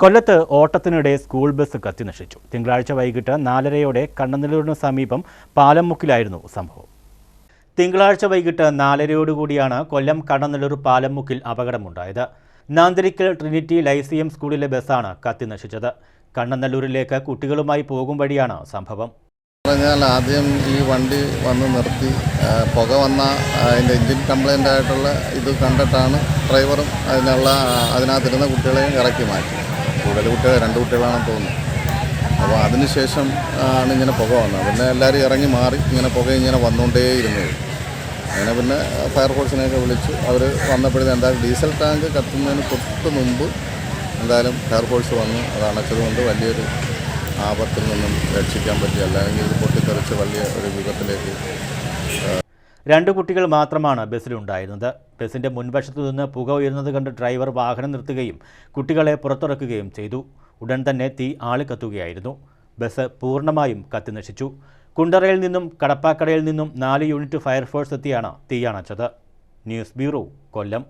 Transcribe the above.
കൊല്ലത്ത് ഓട്ടത്തിനിടെ school bus കത്തിനശിച്ചു. തിങ്കളാഴ്ച വൈകിട്ട് നാലരയോടെ കണ്ണനല്ലൂരിന് സമീപം പാലംമുക്കിലായിരുന്നു സംഭവം. തിങ്കളാഴ്ച വൈകിട്ട് നാലരയോടുകൂടിയാണ് കൊല്ലം കണ്ണനല്ലൂർ പാലംമുക്കിൽ അപകടമുണ്ടായത്. നാന്തിരിക്കൽ ട്രിനിറ്റി ലൈസിയം സ്കൂളിലെ ബസ്സാണ് കത്തിനശിച്ചത്. കണ്ണനല്ലൂരിലേക്ക് കുട്ടികളുമായി പോകും വഴിയാണ് സംഭവം. പറഞ്ഞാൽ ആദ്യം ഈ വണ്ടി വന്ന് നിർത്തി പുക വന്ന അതിന്റെ എൻജിൻ കംപ്ലൈന്റ് ആയിട്ടുള്ള ഇത് കണ്ടിട്ടാണ് ഡ്രൈവറും അതിനുള്ള അതിനകത്തിരുന്ന കുട്ടികളെയും ഇറക്കി മാറ്റി. കൂടുതൽ കുട്ടികൾ രണ്ട് കുട്ടികളാണെന്ന് തോന്നുന്നു. അപ്പോൾ അതിനുശേഷം ആണ് ഇങ്ങനെ പുക വന്നത് പിന്നെ എല്ലാവരും ഇറങ്ങി മാറി ഇങ്ങനെ പുക ഇങ്ങനെ വന്നുകൊണ്ടേയിരുന്നു. അങ്ങനെ പിന്നെ ഫയർഫോഴ്സിനെയൊക്കെ വിളിച്ചു അവർ വന്നപ്പോഴത്തേക്കും എന്തായാലും ഡീസൽ ടാങ്ക് കത്തുന്നതിന് തൊട്ട് മുമ്പ് എന്തായാലും ഫയർഫോഴ്സ് വന്ന്. അത് അണച്ചതുകൊണ്ട് വലിയൊരു ആപത്തിൽ നിന്നും രക്ഷിക്കാൻ പറ്റിയ അല്ലെങ്കിൽ ഇത് പൊട്ടിത്തെറിച്ച് വലിയ ഒരു വിപത്തിലേക്ക് രണ്ട് കുട്ടികൾ മാത്രമാണ് ബസ്സിലുണ്ടായിരുന്നത്. ബസ്സിന്റെ മുൻവശത്തു നിന്ന് പുക ഉയരുന്നത് കണ്ട് ഡ്രൈവർ വാഹനം നിർത്തുകയും കുട്ടികളെ പുറത്തിറക്കുകയും ചെയ്തു. ഉടൻ തന്നെ തീ ആളിക്കത്തുകയായിരുന്നു. ബസ് പൂർണമായും കത്തിനശിച്ചു. കുണ്ടറയിൽ നിന്നും കടപ്പാക്കടയിൽ നിന്നും നാല് യൂണിറ്റ് ഫയർഫോഴ്സ് എത്തിയാണ് തീയണച്ചത് ന്യൂസ് ബ്യൂറോ കൊല്ലം.